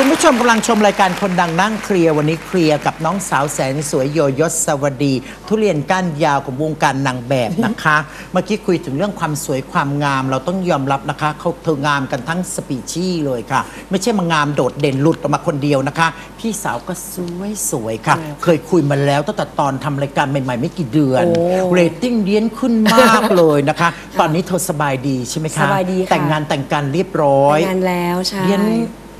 คุณผู้ชมกำลังชมรายการคนดังนั่งเคลียร์วันนี้เคลียร์กับน้องสาวแสนสวยโยยศสวัสดี ทุเรียนก้านยาวของวงการนางแบบนะคะ เมื่อกี้คุยถึงเรื่องความสวยความงาม เราต้องยอมรับนะคะเขาเธองามกันทั้งสปีชีส์เลยค่ะ ไม่ใช่มางามโดดเด่นหลุดออกมาคนเดียวนะคะ พี่สาวก็สวยสวยๆค่ะ เคยคุยมาแล้วตั้งแต่ตอนทำรายการใหม่ ๆ ไม่กี่เดือนโอ้เรตติ้งเดียนขึ้นมากเลยนะคะ ตอนนี้เธอสบายดีใช่ไหมคะสบายดีค่ะแต่งงานแต่งการเรียบร้อยงานแล้วใช่เรียน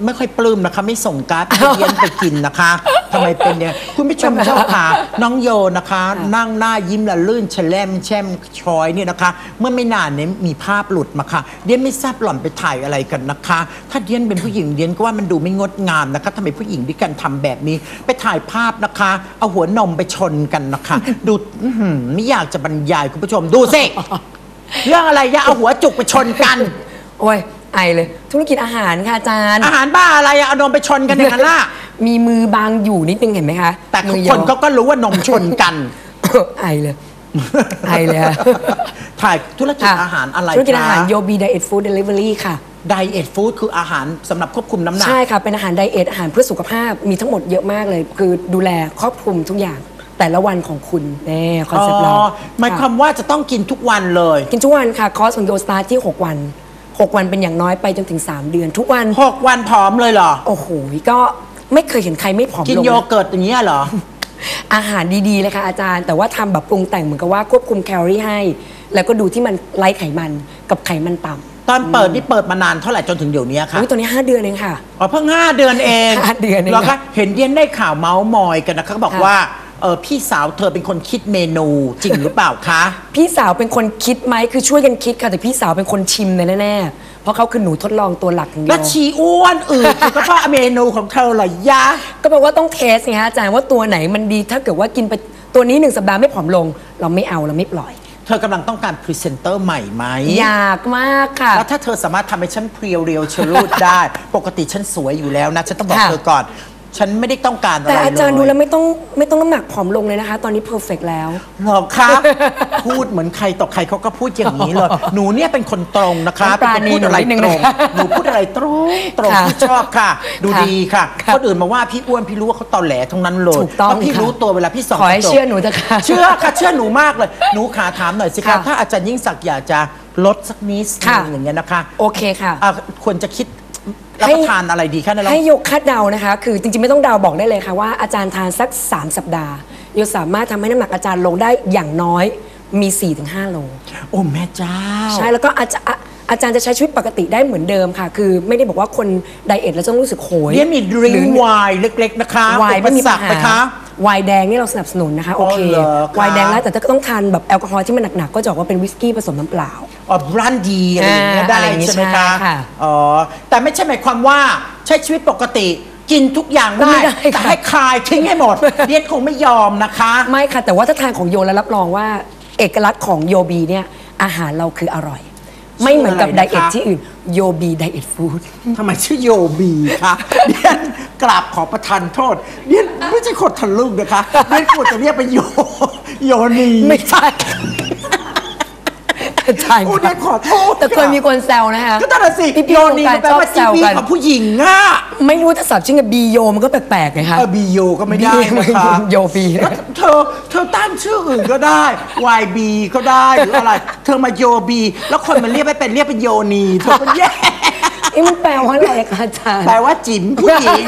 ไม่ค่อยปลื้มนะคะ ไม่ส่งการ์ดให้เรียนไปกินนะคะทำไมเป็นเนี่ยคุณผู้ชมเจ้าค่ะน้องโยนะคะ นั่งหน้ายิ้มละลื่นแฉลมแช่มชอยเนี่ยนะคะ เมื่อไม่นานเนี่ยมีภาพหลุดมาค่ะเดียนไม่ทราบหล่อนไปถ่ายอะไรกันนะคะ ถ้าเดียนเป็นผู้หญิงเดียนก็ว่ามันดูไม่งดงามนะคะทำไมผู้หญิงด้วยกันทำแบบนี้ ไปถ่ายภาพนะคะ เอาหัวนมไปชนกันนะคะ ดูอื้อหือไม่อยากจะบรรยายคุณผู้ชมดูสิเรื่องอะไรอย่าเอาหัวจุกไปชนกัน โอ้ย ไอเลย ธุรกิจอาหารค่ะอาจารย์ อาหารบ้าอะไรอะเอานมไปชนกันอย่างนั้นล่ะ มีมือบางอยู่นิดนึงเห็นไหมคะแต่มือคนก็ก็รู้ว่านมชนกัน ไอเลย ไอเลยค่ะถ่ายธุรกิจค่ะอาหารอะไรธุรกิจอาหารโยบีไดเอทฟู้ดเดลิเวอรี่ค่ะ ไดเอทฟู้ดคืออาหารสำหรับควบคุมน้ำหนัก ใช่ค่ะ เป็นอาหารไดเอทอาหารเพื่อสุขภาพมีทั้งหมดเยอะมากเลย คือดูแลครอบคลุมทุกอย่างแต่ละวันของคุณแน่คอนอ๋อเซ็ปต์เราหมายความว่าจะต้องกินทุกวันเลย กินทุกวันค่ะ คอร์สของโยสตาร์ที่ 6 วัน 6 วันเป็นอย่างน้อยไปจนถึง 3 เดือน ทุกวัน6วันผอมเลยเหรอ โอ้โหก็ไม่เคยเห็นใครไม่ผอมกินลง โยนะเกิร์ตอย่างเงี้ยเหรอ อาหารดีๆเลยค่ะอาจารย์ แต่ว่าทำแบบปรุงแต่งเหมือนกับว่าควบคุมแคลอรี่ให้ แล้วก็ดูที่มันไร้ไขมันกับไขมันต่ำตอนเปิดนี่เปิดมานานเท่าไหร่จนถึงเดี๋ยวนี้คะอุ๊ยตัวนี้ 5 เดือนเองค่ะ อ๋อเพิ่ง5เดือนเองห้าเดือนเองหรอคะเห็นเดียนได้ข่าวเมาส์มอยกันนะคะเขาบอกค่ะว่า เออพี่สาวเธอเป็นคนคิดเมนูจริงหรือเปล่าคะ พี่สาวเป็นคนคิดไหมคือช่วยกันคิดค่ะแต่พี่สาวเป็นคนชิมแน่ๆเพราะเขาคือหนูทดลองตัวหลักอย่างเดีแล้วยวชีอ้วนอื่นก็เพราะเมนูของเธอเหรอยะ ก็แปลว่าต้องเทสไงฮะอาจารย์ว่าตัวไหนมันดีถ้าเกิดว่ากินไปตัวนี้หนึ่งสัปดาห์ไม่ผอมลง เราไม่เอาเราไม่ปล่อย เธอกำลังต้องการพรีเซนเตอร์ใหม่ไหมอยากมากค่ะ แล้วถ้าเธอสามารถทำให้ฉันเพรียวเรียวชะลูดได้ ปกติฉันสวยอยู่แล้วนะ ฉันต้องบอกค่ะ เธอก่อน ฉันไม่ได้ต้องการอะไรแต่เลยอาจารย์ดูแล้วไม่ต้องไม่ต้องน้ำหนักผอมลงเลยนะคะ ตอนนี้เพอร์เฟกแล้ว หรอครับ พูดเหมือนใครต่อใครเขาก็พูดอย่างนี้เลย หนูเนี่ยเป็นคนตรงนะคะน้ำปลาเป็นคนพูดอะไรนิดนึงตรงนะคะหนูพูดอะไรตรงตรงค่ะที่ชอบค่ะ ดูค่ะดีค่ะค่ะคนอื่นมาว่าพี่อ้วนพี่รู้ว่าเขาตอแหลทั้งนั้นเลยถูกต้องแล้วพี่ค่ะ รู้ตัวเวลาพี่ส่องขอให้กระจก เชื่อหนูเถอะค่ะ เชื่อค่ะเชื่อหนูมากเลย หนูขาถามหน่อยสิคะค่ะถ้าอาจารย์ยิ่งศักดิ์อยากจะลดสักนิดนึค่ะ งอย่างเงี้ยนะคะโอเคค่ะ อะควรจะคิด รับประทานอะไรดีคะในเราให้โยกคาดเดานะคะ คือจริงๆไม่ต้องเดาบอกได้เลยค่ะว่าอาจารย์ทานสัก 3 สัปดาห์โยสามารถทำให้น้ำหนักอาจารย์ลงได้อย่างน้อยมี 4-5 โล โอ้แม่เจ้า ใช่แล้วก็อาจจะอะอาจารย์จะใช้ชีวิตปกติได้เหมือนเดิมค่ะ คือไม่ได้บอกว่าคนไดเอทแล้วต้องรู้สึกโหย เนี่ยมีดริงหรือ ไวน์เล็ก ๆ นะคะไวน์ไม่มีปัญอุปสรรคหาไหมคะ ไวน์แดงนี่เราสนับสนุนนะคะ โอเคอ๋อเหรอคะไวน์แดงแล้วแต่ถ้าต้องทานแบบแอลกอฮอล์ที่มันหนักๆ ก็จะบอกว่าเป็นวิสกี้ผสมน้ำเปล่าอ๋อบรันดีอะไรอย่างเงี้ยอ่าได้อะไรอย่างงี้ใช่ไหมใช่คะค่ะอ๋อแต่ไม่ใช่หมายความว่าใช้ชีวิตปกติกินทุกอย่างได้ ไม่ได้แต่ค่ะให้คลายทิ้งให้หมด เดียนคงไม่ยอมนะคะ ไม่ค่ะ แต่ว่าถ้าทานของโยแล้วรับรองว่า เอกลักษณ์ของโยบีเนี่ยอาหารเราคืออร่อย ไม่เหมือนกับชื่อไดอะไรนะคะเอทที่อื่นโยบีไดเอทฟู้ดทำไมชื่อโยบีคะเดียนกราบขอประทานโทษเดียนไม่ใช่คนทะลึ่งนะคะเดียนควรจะเรียกเป็นโยโยนีไม่ใช่ อาจารย์โอ้คเดีรัยบนขอโทษแต่เคยมีคนแซวนะคะก็นั่นนะสิพี่โยๆนีวงมันแปลชอบว่าแซทีววีกันของผู้หญิงอะไม่รู้ถ้าสับชื่อกับบีโยมันก็แปลกๆไงคะเออบีโยก็ไม่ได้นะคะโยบีนะแล้วเธอเธอตั้งชื่ออื่นก็ได้ YB ก็ได้หรืออะไร เธอมาโยบี แล้วคนมันเรียกไม่เป็นเรียกเป็นโยนีเธอก็แย่เอ๊ะมันแปลว่าอะไรคะอาจารย์แปลว่าจิ๋มผู้หญิง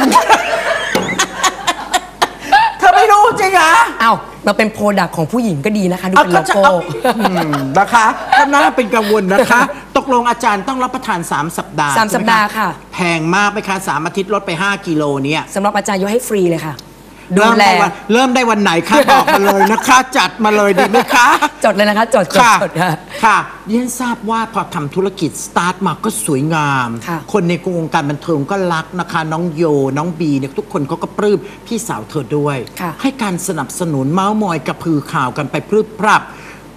เธอไม่รู้จริงเหรอเอ้าเราเป็นโปรดักของผู้หญิงก็ดีนะคะ ดูเอาเป็นก็โลจะโก้เอาอืมนะคะก็น่าเป็นกังวลนะคะ ตกลงอาจารย์ต้องรับประทาน 3 สัปดาห์สามใช่ไหสัปดาห์ค่ะ แพงมากไหมคะสามอาทิตย์ลดไป 5 กิโลเนี่ยสำหรับอาจารย์ยกให้ฟรีเลยค่ะ ดูเริ่มแล ได้วันเริ่มได้วันไหนคะบอกมาเลยนะคะ จัดมาเลยดีไหมคะ จดเลยนะคะ จดจดค่ะจดค่ะ ค่ะเรียนทราบว่าพอทำธุรกิจสตาร์ทมาก็สวยงาม ค่ะ คนในวงการบันเทิงก็รักนะคะ น้องโย น้องบีเนี่ยทุกคนเขาก็ปลื้มพี่สาวเธอด้วย ค่ะ ให้การสนับสนุนเมาส์มอยกระพือข่าวกันไปพรึบพรับ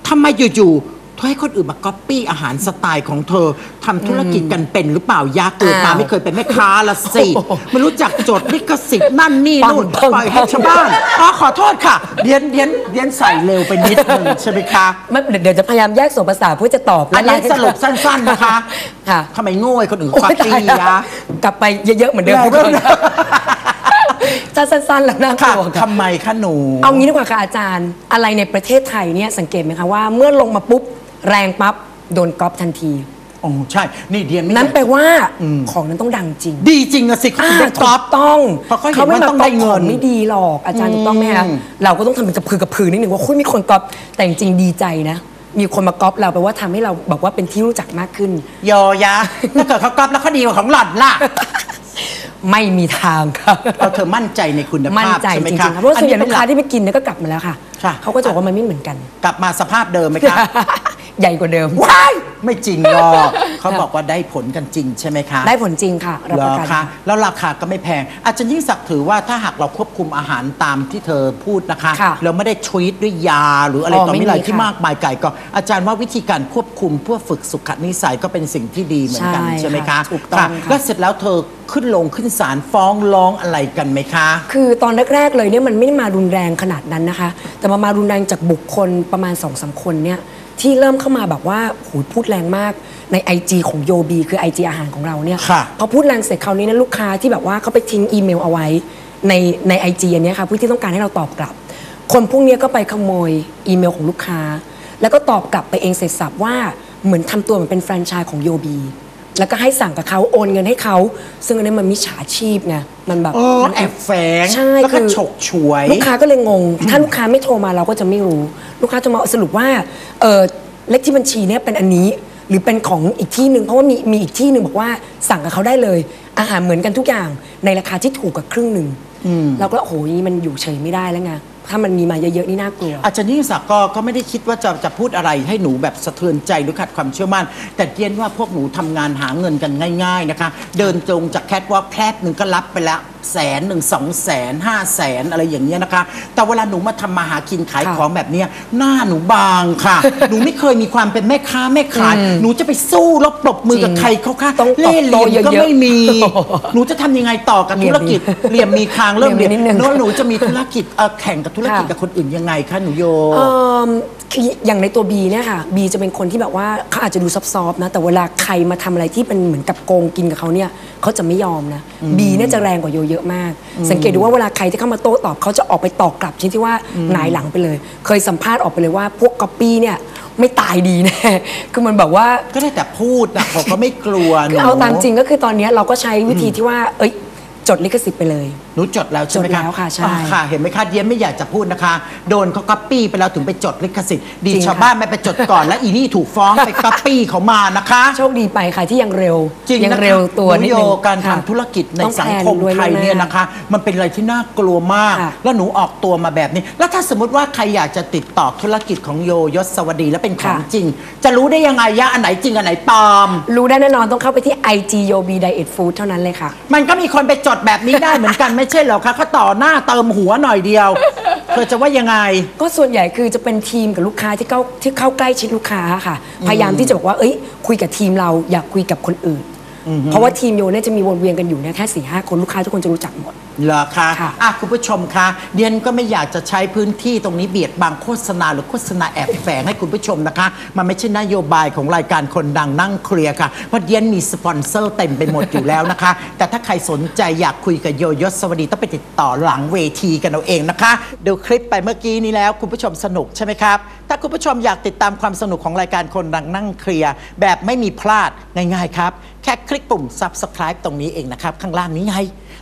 ทำไมอยู่ๆ เธอให้คนอื่นมาก๊อปปี้อาหารสไตล์ของเธอทำธุรกิจกันเป็นหรือเปล่ายาเกิดมาอ้าวไม่เคยเป็นแม่ค้าละสิโอ้โหไม่รู้จักจดลิขสิทธิ์นั่นนี่ปังนู่นปัง ปล่อยให้ปังชาวบ้านอ๋อขอโทษค่ะเดียนเดียนเดียนใส่เร็วไปนิดนึงใช่ไหมคะไม่เดี๋ยวเดี๋ยวจะพยายามแยกส่วนภาษาเพื่อจะตอบอันนี้และไล่สรุปสั้น ๆนะคะค่ะทำไมโง่ให้คนอื่นโอ้ก๊อปยตาปี้ยแล้วยะ กลับไปเยอะๆเหมือนเดิมแล้วทุกคนจะสั้นๆแล้วน่ากค่ะลัวค่ะ ทำไมคะหนู เอางี้ดีกว่าค่ะอาจารย์อะไรในประเทศไทยเนี่ยสังเกตไหมคะว่าเมื่อลงมาปุ๊บ แรงปั๊บโดนก๊อปทันที โอ้ใช่ นี่เดียนไม่นั้นแปลว่าอืมของนั้นต้องดังจริง ดีจริงอะสิเขาถึงได้ถูก๊อป กต้องเพราะเขาเห็นว่าต้องได้เงิน ขไม่ดีหรอกอาจารย์ถูกต้องไหมคะอืมเราก็ต้องทำเป็นกระพือกระพือนิดนึงว่าคุยมีคนก๊อปแต่จริงๆดีใจนะ มีคนมาก๊อปเราแปลว่าทำให้เราบอกว่าเป็นที่รู้จักมากขึ้นยอยะถ้าเกิดเขาก๊อปแล้วเขาดีกว่าของหล่อนล่ะ ไม่มีทางค่ะเอาเธอมั่นใจในคุณมั่นภาพใจใช่ไหมจริงคะๆค่ะเพราะว่าส่วนใหญ่อัลูกค้าที่ไปกินเนี่ยก็กลับมาแล้วค่ะ ค่ะ เขาก็จะบอกว่ามันไม่เหมือนกัน กลับมาสภาพเดิมไหมคะ ใหญ่กว่าเดิม ว้ายไม่จริงหรอกเขาบอกว่าได้ผลกันจริงใช่ไหมคะ ได้ผลจริงค่ะรับเหรประอกัน คะแล้วราคาก็ไม่แพง อาจารย์ยิ่งศักดิ์ถือว่าถ้าหากเราควบคุมอาหารตามที่เธอพูดนะคะ ค่ะแล้วไม่ได้ทรีตด้วยยาหรืออะไรอ๋อต่อไม่ไม่อะไรมีที่ค่ะมากมายไก่ก็อาจารย์ว่าวิธีการควบคุมเพื่อฝึกสุขนิสัยก็เป็นสิ่งที่ดีเหมือนกันใช่ใช่ไหมคะค่ะถูกต้องค่ะค่ะ แล้วเสร็จแล้วเธอขึ้นลงขึ้นศาลฟ้องร้องอะไรกันไหมคะ คือตอนแรกๆเลยเนี่ยมันไม่ได้มารุนแรงขนาดนั้นนะคะ แต่มามารุนแรงจากบุคคลประมาณ2อสคนเนี่ย ที่เริ่มเข้ามาแบบว่าโหยพูดแรงมากใน IG ของโยบีคือ IG อาหารของเราเนี่ยค่ะ พอพูดแรงเสร็จคราวนี้นะลูกค้าที่แบบว่าเขาไปทิ้งอีเมลเอาไว้ในในไอจีอันเนี้ยค่ะเพื่อที่ต้องการให้เราตอบกลับ คนพวกเนี้ยก็ไปขโมยอีเมลของลูกค้า แล้วก็ตอบกลับไปเองเสร็จสับว่าเหมือนทำตัวเหมือนเป็นแฟรนไชส์ของโยบี แล้วก็ให้สั่งกับเขาโอนเงินให้เขา ซึ่งอันนี้มันมิจฉาชีพไงมันแบบเออมันแอบแฝงใช่แล้วก็คือฉกฉวย ลูกค้าก็เลยงง ถ้าลูกค้าไม่โทรมาเราก็จะไม่รู้ ลูกค้าจะมาสรุปว่าเออเลขที่บัญชีเนี่ยเป็นอันนี้ หรือเป็นของอีกที่หนึ่งเพราะว่ามีมีอีกที่หนึ่งบอกว่าสั่งกับเขาได้เลย อาหารเหมือนกันทุกอย่างในราคาที่ถูกกว่าครึ่งหนึ่งเราก็โอ้โหนี่มันอยู่เฉยไม่ได้แล้วไง ถ้ามันมีมาเยอะๆนี่น่ากลัว อาจารย์ยิ่งศักดิ์ก็ก็ไม่ได้คิดว่าจะจะพูดอะไรให้หนูแบบสะเทือนใจหรือขัดความเชื่อมั่น แต่เรียนว่าพวกหนูทำงานหาเงินกันง่าย ๆนะคะ เดินตรงจากแคทวอล์กแคทหนึ่งก็รับไปแล้ว แสนหนึ่งสองแสนห้าแสนอะไรอย่างเงี้ยนะคะ แต่เวลาหนูมาทำมาหากินขายค่ะของแบบเนี้ยหน้าหนูบางค่ะ หนูไม่เคยมีความเป็นแม่ค้าแม่ขาย หนูจะไปสู้รบปรบมือกับจริงใครเขาค่ะต้องตอบเล่ห์เหลี่ยมก็โต้เยอะๆไม่มีหนูจะทำยังไงต่อกับธุรกิจเหลี่ยมมีคางเริ่มเหลี่ยมนิดนึงโน้นหนูจะมีธุรกิจเอ่อแข่งกับธุรกิจค่ะกับคนอื่นยังไงคะหนูโย เอิ่มคืออย่างในตัว B เนี่ยค่ะ B จะเป็นคนที่แบบว่าเขาอาจจะดูซอฟๆนะ แต่เวลาใครมาทำอะไรที่เป็นเหมือนกับโกงกินกับเขาเนี่ยเขาจะไม่ยอมนะ B เนี่ยจะแรงกว่าโยเยอะมาก สังเกตดูว่าเวลาใครที่เข้ามาโต้ตอบเขาจะออกไปตอบกลับชนิดที่ว่าหงายหลังไปเลย เคยสัมภาษณ์ออกไปเลยว่าพวกก๊อปปี้เนี่ยไม่ตายดีแน่คือมันแบบว่าก็ได้แต่พูดนะผมก็ไม่กลัวหนูคือเอาตามจริงก็คือตอนเนี้ยเราก็ใช้วิธีที่ว่า เอ้ย จดลิขสิทธิ์ไปเลย หนูจดแล้วใช่ไหมจดแล้วค่ะใช่อ่าค่ะ เห็นไหมคะเดียนไม่อยากจะพูดนะคะ โดนเขาก๊อปปี้ไปแล้วถึงไปจดลิขสิทธิ์ ดีจริงชาวค่ะ บ้านไม่ไปจดก่อน แล้วอีนี่ถูกฟ้องไปก๊อปปี้เขามานะคะ โชคดีไปค่ะที่ยังเร็วจริงยันะคะเร็วตัวหนูนิดโยนึงการค่ะทำธุรกิจในต้องสังแพลนคมด้วยไทยเนี่ยล่วงหน้านะคะ มันเป็นอะไรที่น่ากลัวมาก ค่ะแล้วหนูออกตัวมาแบบนี้ แล้วถ้าสมมติว่าใครอยากจะติดต่อธุรกิจของโยยศวดีและเป็นของค่ะ จริง จะรู้ได้ยังไงยะอันไหนจริงอันไหนปลอม รู้ได้แน่นอนต้องเข้าไปที่ IG Yob Diet Food เท่านั้นเลยค่ะ มันก็มีคนไปจดแบบนี้ได้เหมือนกันไม่ใช่เหรอคะเขาต่อหน้าเติมหัวหน่อยเดียวเธอจะว่ายังไง ก็ส่วนใหญ่คือจะเป็นทีมกับลูกค้าที่เข้าที่เข้าใกล้ชิดลูกค้าค่ะ พยายามที่จะบอกว่าเอ้ย คุยกับทีมเราอยากคุยกับคนอื่น เพราะว่าทีมโยเนี่ยจะมีวนเวียนกันอยู่เนี่ยแค่สี่ห้าคนลูกค้าทุกคนจะรู้จักหมด เหรอคะค่ะ อะคุณผู้ชมคะเดียนก็ไม่อยากจะใช้พื้นที่ตรงนี้เบียดบังโฆษณาหรือโฆษณาแอบแฝงให้คุณผู้ชมนะคะ มันไม่ใช่นโยบายของรายการคนดังนั่งเคลียร์ค่ะ เพราะเดียนมีสปอนเซอร์เต็มไปหมดอยู่แล้วนะคะ แต่ถ้าใครสนใจอยากคุยกับโยยศสวัสดีต้องไปติดต่อหลังเวทีกันเอาเองนะคะ ดูคลิปไปเมื่อกี้นี้แล้วคุณผู้ชมสนุกใช่ไหมครับ ถ้าคุณผู้ชมอยากติดตามความสนุกของรายการคนดังนั่งเคลียร์แบบไม่มีพลาดง่ายๆครับ แค่คลิกปุ่ม subscribe ตรงนี้เองนะครับข้างล่างนี้ไง